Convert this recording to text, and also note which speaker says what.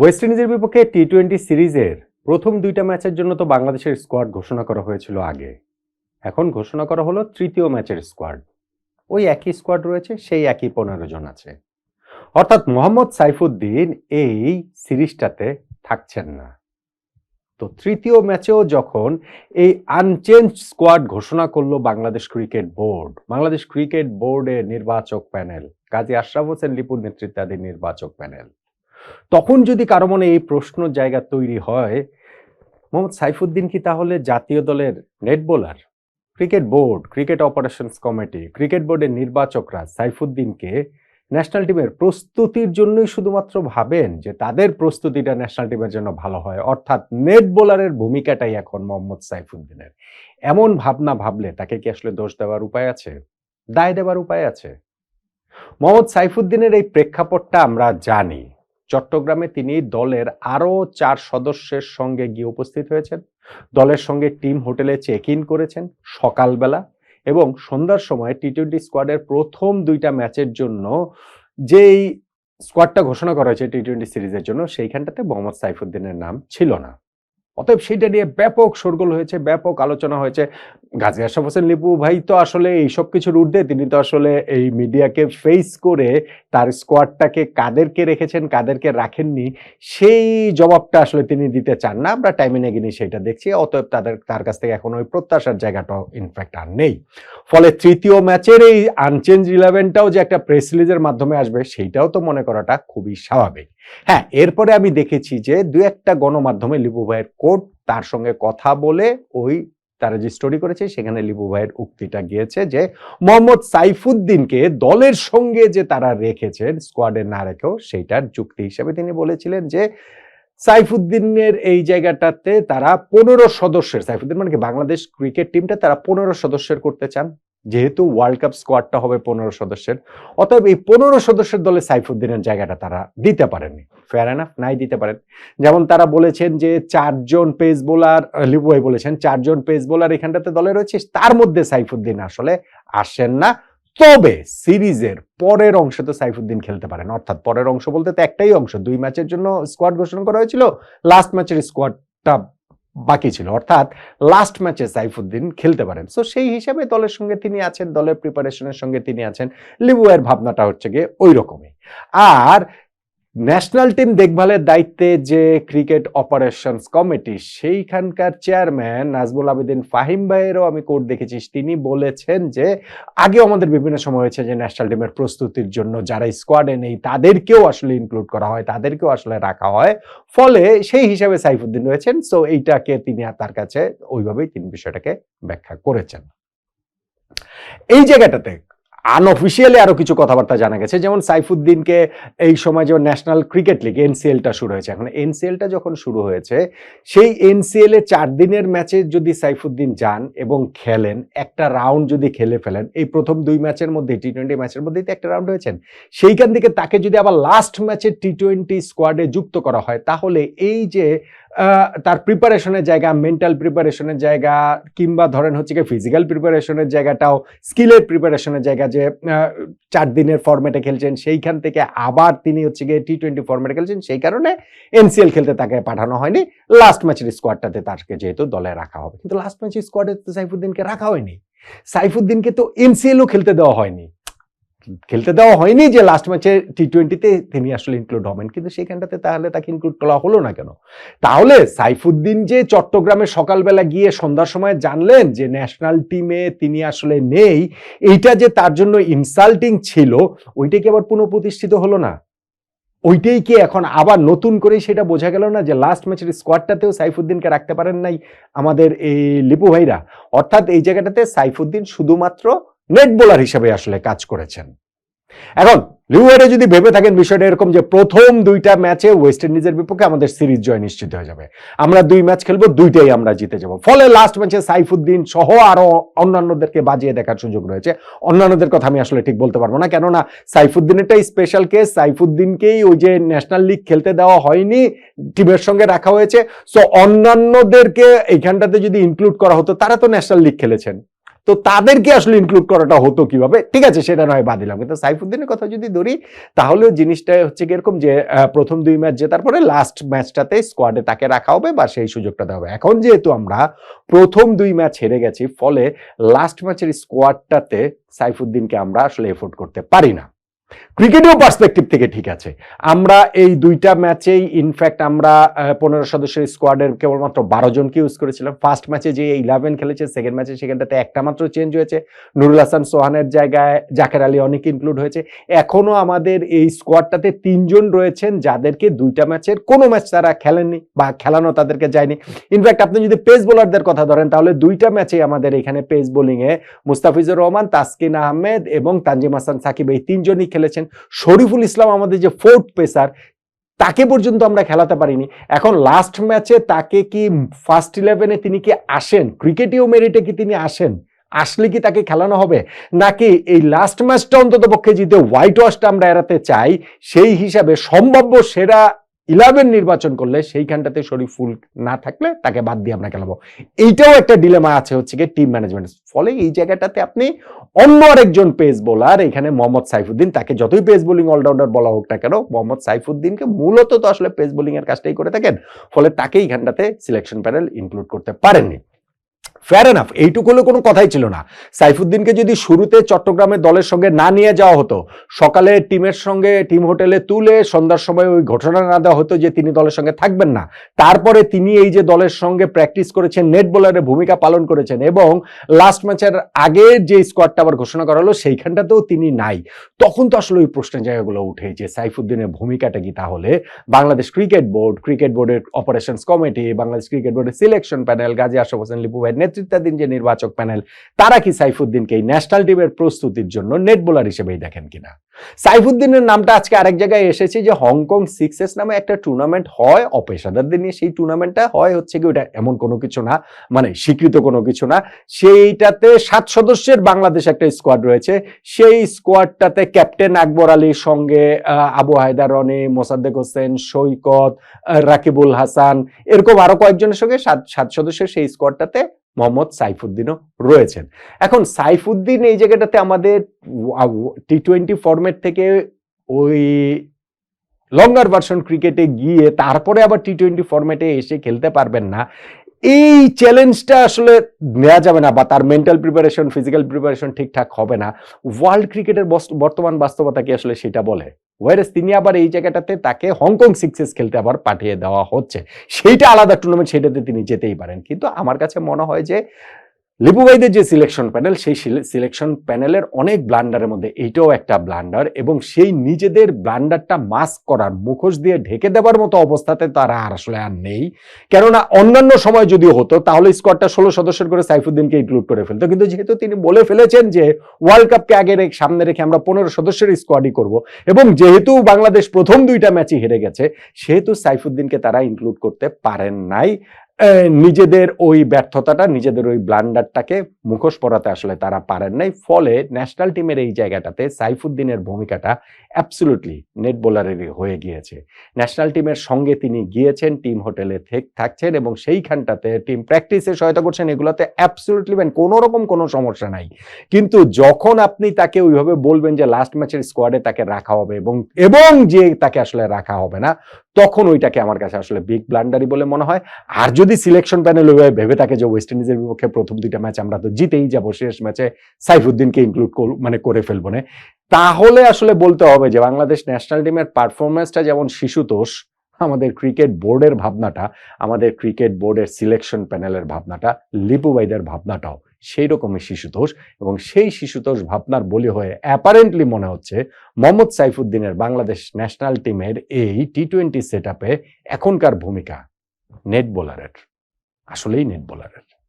Speaker 1: West ইন্ডিজের বিপক্ষে T twenty সিরিজের প্রথম দুইটা ম্যাচের জন্য তো বাংলাদেশের স্কোয়াড ঘোষণা করা হয়েছিল আগে। এখন ঘোষণা করা হলো তৃতীয় ম্যাচের স্কোয়াড ওই একই স্কোয়াড রয়েছে, সেই একই পনেরো জন আছে। অর্থাৎ মোহাম্মদ সাইফুদ্দিন এই সিরিজটাতে থাকছেন না। তো তৃতীয় ম্যাচেও যখন এই আনচেঞ্জ স্কোয়াড ঘোষণা করল Bangladesh cricket board, Bangladesh cricket বোর্ডের নির্বাচক প্যানেল, কাজী আশরাফ হোসেন লিপুর নেতৃত্বাধীন নির্বাচক প্যানেল তখন যদি কারও মনে এই প্রশ্ন জায়গা তৈরি হয়, মোহাম্মদ সাইফুদ্দিন কি তাহলে জাতীয় দলের net bowler? Cricket board, cricket operations committee, cricket বোর্ডের নির্বাচকরা সাইফুদ্দিনকে ন্যাশনাল টিমের প্রস্তুতির জন্যই শুধুমাত্র ভাবেন যে তাদের প্রস্তুতিটা ন্যাশনাল টিমের জন্য ভালো হয়। অর্থাৎ নেট বোলারের ভূমিকাটাই এখন মোহাম্মদ সাইফুদ্দিনের। এমন ভাবনা ভাবলে তাকে কি আসলে দোষ দেওয়ার উপায় আছে? দায় দেওয়ার উপায় আছে? মোহাম্মদ সাইফুদ্দিনের এই প্রেক্ষাপটটা আমরা জানি। চট্টগ্রামে তিনি দলের আরও চার সদস্যের সঙ্গে গিয়ে উপস্থিত হয়েছেন। দলের সঙ্গে টিম হোটেলে চেক ইন করেছেন সকালবেলা এবং সন্ধ্যার সময় টি টোয়েন্টি স্কোয়াডের প্রথম দুইটা ম্যাচের জন্য যেই স্কোয়াডটা ঘোষণা করা হয়েছে টি টোয়েন্টি সিরিজের জন্য, সেইখানটাতে মোহাম্মদ সাইফুদ্দিনের নাম ছিল না। অতএব সেইটা নিয়ে ব্যাপক শোরগোল হয়েছে, ব্যাপক আলোচনা হয়েছে। গাজী আশরাফ হোসেন, লিপু ভাই তো আসলে এইসব কিছুর ঊর্ধ্বে, তিনি তো আসলে এই মিডিয়াকে ফেস করে তার স্কোয়াডটাকে কাদেরকে রেখেছেন, কাদেরকে রাখেননি, সেই জবাবটা আসলে তিনি দিতে চান না। আমরা টাইমে নেগিনি সেটা দেখছি, অতএব তাদের, তার কাছ থেকে এখন ওই প্রত্যাশার জায়গাটাও ইনফ্যাক্ট আর নেই। ফলে তৃতীয় ম্যাচের এই আনচেঞ্জ ইলেভেনটাও যে একটা প্রেস রিলিজের মাধ্যমে আসবে, সেইটাও তো মনে করাটা খুবই স্বাভাবিক। হ্যাঁ এরপরে আমি দেখেছি যে দু একটা গণমাধ্যমে লিপু ভাইয়ের কোর্ট তার সঙ্গে কথা বলে ওই তারা যে স্টোরি করেছে সেখানে লিপু ভাইয়ের উক্তিটা গিয়েছে যে মোহাম্মদ সাইফুদ্দিনকে দলের সঙ্গে যে তারা রেখেছেন স্কোয়াডে না রেখেও, সেইটার যুক্তি হিসেবে তিনি বলেছিলেন যে সাইফুদ্দিনের এই জায়গাটাতে তারা পনেরো সদস্যের, সাইফুদ্দিন মানে কি বাংলাদেশ ক্রিকেট টিমটা তারা পনেরো সদস্যের করতে চান? যেহেতু ওয়ার্ল্ড কাপ স্কোয়াডটা হবে পনেরো সদস্যের, অতএব এই পনেরো সদস্যের দলে সাইফুদ্দিনের জায়গাটা তারা দিতে পারেনি ফেয়ার এনাফ নাই দিতে পারেন। যেমন তারা বলেছেন যে চারজন পেস বোলার লিবুয়াই বলেছেন, চারজন পেস বোলার এখানটাতে দলে রয়েছে, তার মধ্যে সাইফুদ্দিন আসলে আসেন না। তবে সিরিজের পরের অংশে তো সাইফুদ্দিন খেলতে পারেন। অর্থাৎ পরের অংশ বলতে তো একটাই অংশ, দুই ম্যাচের জন্য স্কোয়াড ঘোষণা করা হয়েছিল। লাস্ট ম্যাচের স্কোয়াডটা বাকি ছিল। অর্থাৎ লাস্ট ম্যাচে সাইফুদ্দিন খেলতে পারেন। সো সেই হিসাবে দলের সঙ্গে তিনি আছেন, দলের প্রিপারেশনের সঙ্গে তিনি আছেন। লিবুয়ের ভাবনাটা হচ্ছে গিয়ে ওই রকমই আর ন্যাশনাল টিম দেখভালের দায়িত্বে যে ক্রিকেট অপারেশনস কমিটি, সেইখানকার চেয়ারম্যান নাজমুল আবেদিন ফাহিম ভাইয়েরও আমি কোর্ট দেখেছি। তিনি বলেছেন যে, আগেও আমাদের বিভিন্ন সময় হয়েছে যে ন্যাশনাল টিমের প্রস্তুতির জন্য যারা স্কোয়াডে নেই, তাদেরকেও আসলে ইনক্লুড করা হয়, তাদেরকেও আসলে রাখা হয়। ফলে সেই হিসাবে সাইফুদ্দিন রয়েছেন সো এইটাকে তিনি আর তার কাছে ওইভাবেই তিনি বিষয়টাকে ব্যাখ্যা করেছেন। এই জায়গাটাতে আনঅফিসিয়ালি আরও কিছু কথাবার্তা জানা গেছে। যেমন সাইফুদ্দিনকে এই সময় যেমন ন্যাশনাল ক্রিকেট লিগ এনসিএলটা শুরু হয়েছে। এখন এনসিএলটা যখন শুরু হয়েছে, সেই এনসিএল এ চার দিনের ম্যাচে যদি সাইফুদ্দিন যান এবং খেলেন, একটা রাউন্ড যদি খেলে ফেলেন, এই প্রথম দুই ম্যাচের মধ্যে টি টোয়েন্টি ম্যাচের মধ্যেই তো একটা রাউন্ড হয়েছেন। সেইখান থেকে তাকে যদি আবার লাস্ট ম্যাচে টি টোয়েন্টি স্কোয়াডে যুক্ত করা হয়, তাহলে এই যে তার প্রিপারেশনের জায়গা মেন্টাল প্রিপারেশনের জায়গা, কিংবা ধরেন হচ্ছে কি ফিজিক্যাল প্রিপারেশনের জায়গাটাও স্কিলের প্রিপারেশনের জায়গা যে চার দিনের ফরম্যাটে খেলছেন, সেইখান থেকে আবার তিনি হচ্ছে গিয়ে টি টোয়েন্টি ফরম্যাটে খেলছেন, সেই কারণে এনসিএল খেলতে তাকে পাঠানো হয়নি। লাস্ট ম্যাচের স্কোয়াডটাতে তাকে যেহেতু দলে রাখা হবে। কিন্তু লাস্ট ম্যাচের স্কোয়াডে তো সাইফুদ্দিনকে রাখা হয়নি। সাইফুদ্দিনকে তো এনসিএলও খেলতে দেওয়া হয়নি। খেলতে দেওয়া হয়নি যে লাস্ট ম্যাচে টি টোয়েন্টিতে তিনি আসলে ইনক্লুড হবেন। কিন্তু সেখানটাতে তাহলে তাকে ইনক্লুড করা হলো না কেন? তাহলে সাইফুদ্দিন যে চট্টগ্রামে সকালবেলা গিয়ে সন্ধ্যার সময় জানলেন যে ন্যাশনাল টিমে তিনি আসলে নেই, এইটা যে তার জন্য ইনসাল্টিং ছিল ওইটা কি আবার পুনঃপ্রতিষ্ঠিত হলো না? ওইটাই কি এখন আবার নতুন করে সেটা বোঝা গেল না যে লাস্ট ম্যাচের স্কোয়াডটাতেও সাইফুদ্দিনকে রাখতে পারেন নাই আমাদের এই লিপু ভাইরা? অর্থাৎ এই জায়গাটাতে সাইফুদ্দিন শুধুমাত্র নেট বোলার হিসেবে আসলে কাজ করেছেন। এখন লিউয়ারে যদি ভেবে থাকেন বিষয়টা এরকম যে প্রথম দুইটা ম্যাচে ওয়েস্ট ইন্ডিজের বিপক্ষে আমাদের সিরিজ জয় নিশ্চিত হয়ে যাবে। আমরা দুই ম্যাচ খেলব, দুইটাই আমরা জিতে যাব। ফলে লাস্ট ম্যাচে সাইফুদ্দিন সহ আরও অন্যান্যদেরকে বাজিয়ে দেখার সুযোগ রয়েছে। অন্যান্যদের কথা আমি আসলে ঠিক বলতে পারব না, কেননা সাইফুদ্দিনেরটাই স্পেশাল কেস সাইফুদ্দিনকেই ওই যে ন্যাশনাল লিগ খেলতে দেওয়া হয়নি, টিমের সঙ্গে রাখা হয়েছে। সো অন্যান্যদেরকে এইখানটাতে যদি ইনক্লুড করা হতো, তারা তো ন্যাশনাল লিগ খেলেছেন। তো তাদেরকে আসলে ইনক্লুড করাটা হতো কীভাবে? ঠিক আছে, সেটা নয়, বাদ দিলাম। কিন্তু সাইফুদ্দিনের কথা যদি ধরি, তাহলে জিনিসটা হচ্ছে কীরকম যে প্রথম দুই ম্যাচ জেতার পরে লাস্ট ম্যাচটাতে স্কোয়াডে তাকে রাখা হবে বা সেই সুযোগটা দেওয়া হবে। এখন যেহেতু আমরা প্রথম দুই ম্যাচ হেরে গেছি, ফলে লাস্ট ম্যাচের স্কোয়াডটাতে সাইফুদ্দিনকে আমরা আসলে এফোর্ড করতে পারি না। ক্রিকেটীয় পার্সপেক্টিভ থেকে ঠিক আছে। আমরা এই দুইটা ম্যাচেই ইনফ্যাক্ট আমরা পনেরো সদস্যের স্কোয়াডের কেবলমাত্র বারো জনকে ইউজ করেছিলাম। ফার্স্ট ম্যাচে যে ইলেভেন খেলেছে সেকেন্ড ম্যাচে সেখানটাতে একটা মাত্র চেঞ্জ হয়েছে। নুরুল হাসান, সোহানের জায়গায় জাকের আলী অনেক ইনক্লুড হয়েছে। এখনও আমাদের এই স্কোয়াডটাতে তিনজন রয়েছেন যাদেরকে দুইটা ম্যাচের কোনো ম্যাচ তারা খেলেননি বা খেলানো তাদেরকে যায়নি। ইনফ্যাক্ট আপনি যদি পেস বোলারদের কথা ধরেন, তাহলে দুইটা ম্যাচেই আমাদের এখানে পেস বোলিংয়ে মুস্তাফিজুর রহমান, তাসকিন আহমেদ এবং তানজিম হাসান সাকিব, এই তিনজনই খেলেছেন। শরীফুল ইসলাম আমাদের যে ফোর্থ পেসার তাকে পর্যন্ত আমরা খেলাতে পারিনি। এখন লাস্ট ম্যাচে তাকে কি ফার্স্ট ইলেভেনে তিনি কি আসেন? ক্রিকেটীয় মেরিটে কি তিনি আসেন? আসলে কি তাকে খেলানো হবে? নাকি এই লাস্ট ম্যাচটা অন্তত পক্ষে জিতে হোয়াইট ওয়াশটা আমরা এড়াতে চাই, সেই হিসাবে সম্ভাব্য সেরা ইলেভেন নির্বাচন করলে সেইখানটাতে শরীফ ফুল না থাকলে তাকে বাদ দিয়ে আমরা খেলাবো। এইটাও একটা ডিলেমা আছে হচ্ছে কি টিম ম্যানেজমেন্ট ফলে এই জায়গাটাতে আপনি অন্য আরেকজন পেস বোলার এখানে মোহাম্মদ সাইফুদ্দিন, তাকে যতই পেস বোলিং অলরাউন্ডার বলা হোক না কেন, মোহাম্মদ সাইফুদ্দিনকে মূলত তো আসলে পেস বোলিংয়ের কাজটাই করে থাকেন। ফলে তাকে এইখানটাতে সিলেকশন প্যানেল ইনক্লুড করতে পারেননি। ফেয়ার এনাফ এইটুকু হলে কোনো কথাই ছিল না। সাইফুদ্দিনকে যদি শুরুতে চট্টগ্রামের দলের সঙ্গে না নিয়ে যাওয়া হতো, সকালে টিমের সঙ্গে, টিম হোটেলে তুলে সন্ধ্যার সময় ওই ঘটনা না দেওয়া হতো যে তিনি দলের সঙ্গে থাকবেন না, তারপরে তিনি এই যে দলের সঙ্গে প্র্যাকটিস করেছেন নেট বোলারের ভূমিকা পালন করেছেন এবং লাস্ট ম্যাচের আগে যে স্কোয়াডটা আবার ঘোষণা করা হলো, সেইখানটাতেও তিনি নাই। তখন তো আসলে ওই প্রশ্নের জায়গাগুলো উঠে যে সাইফুদ্দিনের ভূমিকাটা কি তাহলে? বাংলাদেশ ক্রিকেট বোর্ড, ক্রিকেট বোর্ডের অপারেশনস কমিটি বাংলাদেশ ক্রিকেট বোর্ডের সিলেকশন প্যানেল গাজী আশরাফ হোসেন, লিপু ভাইয়ের নেতৃত্বাধীন যে নির্বাচক প্যানেল, তারা কি সাইফুদ্দিনকে এই ন্যাশনাল টিমের প্রস্তুতির জন্য নেট বোলার হিসেবেই দেখেন কিনা? সাইফুদ্দিনের নামটা আজকে আরেক জায়গায় এসেছে যে হংকং সিক্সেস নামে একটা টুর্নামেন্ট হয়, অপেশাদারদের নিয়ে। সেই টুর্নামেন্টটা হয় হচ্ছে কি ওটা এমন কোনো কিছু না মানে স্বীকৃত কোনো কিছু না। সেইটাতে সাত সদস্যের বাংলাদেশ একটা স্কোয়াড রয়েছে। সেই স্কোয়াডটাতে ক্যাপ্টেন আকবর আলীর সঙ্গে আবু হায়দার রনি, মোসাদ্দেক হোসেন, সৈকত রাকিবুল হাসান, এরকম আরও কয়েকজনের সঙ্গে সাত সাত সদস্যের সেই স্কোয়াডটাতে মোহাম্মদ সাইফুদ্দিনও রয়েছেন। এখন সাইফুদ্দিন এই জায়গাটাতে আমাদের টি টোয়েন্টি ফর্মেট থেকে ওই লঙ্গার ভার্সন ক্রিকেটে গিয়ে তারপরে আবার টি টোয়েন্টি ফর্মেটে এসে খেলতে পারবেন না। এই চ্যালেঞ্জটা আসলে নেওয়া যাবে না বা তার মেন্টাল প্রিপারেশন ফিজিক্যাল প্রিপারেশন ঠিকঠাক হবে না। ওয়ার্ল্ড ক্রিকেটের বর্তমান বাস্তবতা কি আসলে সেটা বলে? ওয়ারেস তিনি আবার এই জায়গাটাতে তাকে হংকং সিক্সেস খেলতে আবার পাঠিয়ে দেওয়া হচ্ছে। সেইটা আলাদা টুর্নামেন্ট সেটাতে তিনি যেতেই পারেন। কিন্তু আমার কাছে মনে হয় যে লিপু ভাইদের যে সিলেকশন প্যানেল সেই সিলেকশন প্যানেলের অনেক ব্লান্ডারের মধ্যে এইটাও একটা ব্লান্ডার এবং সেই নিজেদের ব্লান্ডারটা মাস্ক করার মুখোশ দিয়ে ঢেকে দেওয়ার মতো অবস্থাতে তারা আর আসলে আর নেই। কেননা অন্যান্য সময় যদি হতো, তাহলে স্কোয়াডটা ষোলো সদস্যের করে সাইফুদ্দিনকে ইনক্লুড করে ফেলতো। কিন্তু যেহেতু তিনি বলে ফেলেছেন যে ওয়ার্ল্ড কাপকে আগে রেখে সামনে রেখে আমরা পনেরো সদস্যের স্কোয়াডই করব, এবং যেহেতু বাংলাদেশ প্রথম দুইটা ম্যাচই হেরে গেছে, সেহেতু সাইফুদ্দিনকে তারা ইনক্লুড করতে পারেন নাই। নিজেদের ওই ব্যর্থতাটা, নিজেদের ওই ব্লান্ডারটাকে মুখোশ পরাতে আসলে তারা পারেন নাই। ফলে ন্যাশনাল টিমের এই জায়গাটাতে সাইফুদ্দিনের ভূমিকাটা অ্যাবসলুটলি নেট বোলারেরই হয়ে গিয়েছে। ন্যাশনাল টিমের সঙ্গে তিনি গিয়েছেন টিম হোটেলে থেক- থাকছেন এবং সেইখানটাতে টিম প্র্যাকটিসে সহায়তা করছেন, এগুলোতে অ্যাবসলুটলি ম্যান কোনো রকম কোনো সমস্যা নাই। কিন্তু যখন আপনি তাকে ওইভাবে বলবেন যে লাস্ট ম্যাচের স্কোয়াডে তাকে রাখা হবে এবং এবং যে তাকে আসলে রাখা হবে না, তখন ওইটাকে আমার কাছে আসলে বিগ ব্লান্ডারই বলে মনে হয়। আর যদি সিলেকশন প্যানেল ওইভাবে ভেবে থাকে যে ওয়েস্ট ইন্ডিজের বিপক্ষে প্রথম দুইটা ম্যাচ আমরা তো জিতেই যাব, শেষ ম্যাচে সাইফুদ্দিনকে ইনক্লুড মানে করে ফেলব না। তাহলে আসলে বলতে হবে যে বাংলাদেশ ন্যাশনাল টিমের পারফরমেন্সটা যেমন শিশুতোষ, আমাদের ক্রিকেট বোর্ডের ভাবনাটা, আমাদের ক্রিকেট বোর্ডের সিলেকশন প্যানেলের ভাবনাটা লিপুবাইদের ভাবনাটাও সেই রকমই শিশুতোষ এবং সেই শিশুতোষ ভাবনার বলি হয়ে অ্যাপারেন্টলি মনে হচ্ছে মোহাম্মদ সাইফুদ্দিনের বাংলাদেশ ন্যাশনাল টিমের এই টি টোয়েন্টি সেট এখনকার ভূমিকা। নেট বোলারের আসলেই নেট বোলারের।